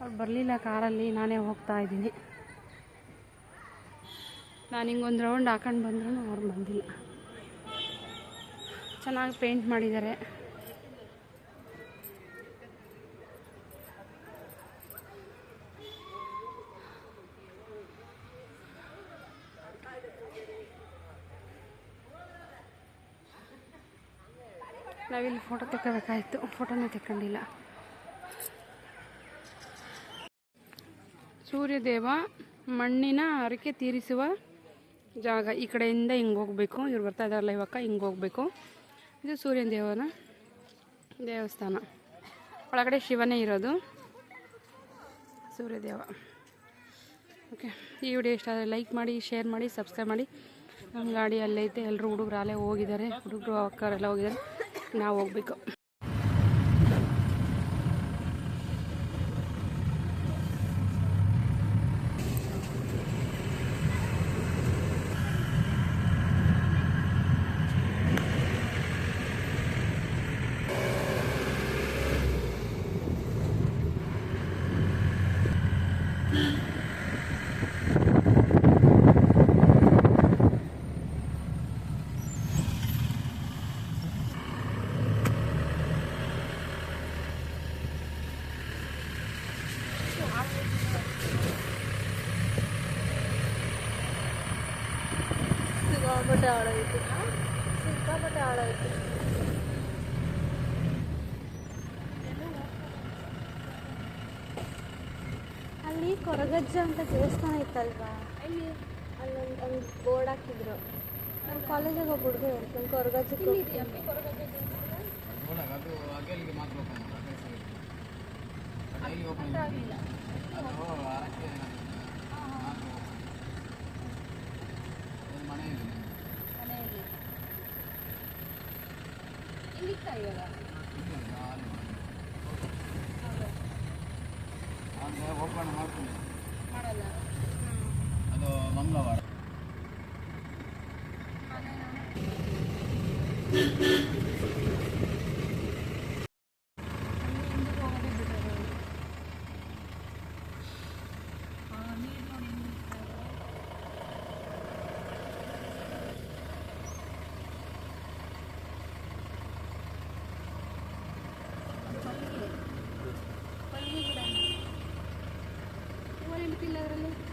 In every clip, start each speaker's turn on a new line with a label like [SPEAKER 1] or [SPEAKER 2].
[SPEAKER 1] ಅವ್ರು ಬರಲಿಲ್ಲ ಕಾರಲ್ಲಿ, ನಾನೇ ಹೋಗ್ತಾ ಇದ್ದೀನಿ. ನಾನು ಹಿಂಗೊಂದು ರೌಂಡ್ ಹಾಕೊಂಡು ಬಂದ್ರೂ ಅವ್ರು ಬಂದಿಲ್ಲ. ಚೆನ್ನಾಗಿ ಪೇಂಟ್ ಮಾಡಿದ್ದಾರೆ. ನಾವಿಲ್ಲಿ ಫೋಟೋ ತೆಕ್ಕಬೇಕಾಯಿತು. ಫೋಟೋನೇ ತೆಕ್ಕೊಂಡಿಲ್ಲ. ಸೂರ್ಯದೇವ ಮಣ್ಣಿನ ಹರಕೆ ತೀರಿಸುವ ಜಾಗ ಈ ಕಡೆಯಿಂದ ಹಿಂಗೆ ಹೋಗಬೇಕು. ಇವ್ರು ಬರ್ತಾ ಇದ್ದಾರಲ್ಲ ಇವಾಗ ಹಿಂಗೆ ಹೋಗಬೇಕು. ಇದು ಸೂರ್ಯನ ದೇವನ ದೇವಸ್ಥಾನ. ಒಳಗಡೆ ಶಿವನೇ ಇರೋದು ಸೂರ್ಯದೇವ. ಓಕೆ, ಈ ವಿಡಿಯೋ ಇಷ್ಟ ಆದರೆ ಲೈಕ್ ಮಾಡಿ, ಶೇರ್ ಮಾಡಿ, ಸಬ್ಸ್ಕ್ರೈಬ್ ಮಾಡಿ. ನಮ್ಮ ಗಾಡಿ ಅಲ್ಲೈತೆ ಎಲ್ಲರೂ ಹುಡುಗರು ಅಲ್ಲೇ ಹೋಗಿದ್ದಾರೆ. ಹುಡುಗರು ಅಕ್ಕರೆಲ್ಲ ಹೋಗಿದ್ದಾರೆ. ನಾವು ಹೋಗ್ಬೇಕು.
[SPEAKER 2] ಸಿಕ್ಕಾಪಟ್ಟೆ ಆಡೋಯ್ತು ಸಿಕ್ಕಾಪಟ್ಟೆ ಆಡೋಯ್ತು ಅಲ್ಲಿ ಕೊರಗಜ್ಜ ಅಂತ ದೇವಸ್ಥಾನ ಇತ್ತಲ್ವಾ ಅಲ್ಲಿ ಅಲ್ಲೊಂದು ಒಂದು ಬೋರ್ಡ್ ಹಾಕಿದ್ರು ನಮ್ಮ ಕಾಲೇಜಿಗೆ ಒಬ್ಬ ಹುಡುಗ ಹೇಳ್ತೀನಿ ಕೊರಗಜ್ಜಕ್ಕೆ ಹೋಗ್ತೀನಿ
[SPEAKER 3] ಓಪನ್ ಮಾಡ್ತೀನಿ ಅದು ಮಂಗಳವಾರ. टेस्टी लग रहा है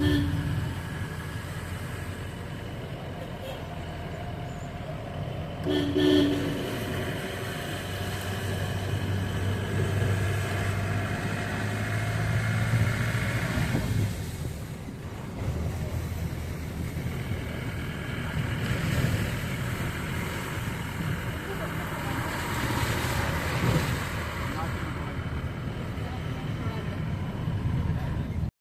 [SPEAKER 1] Mm-hmm.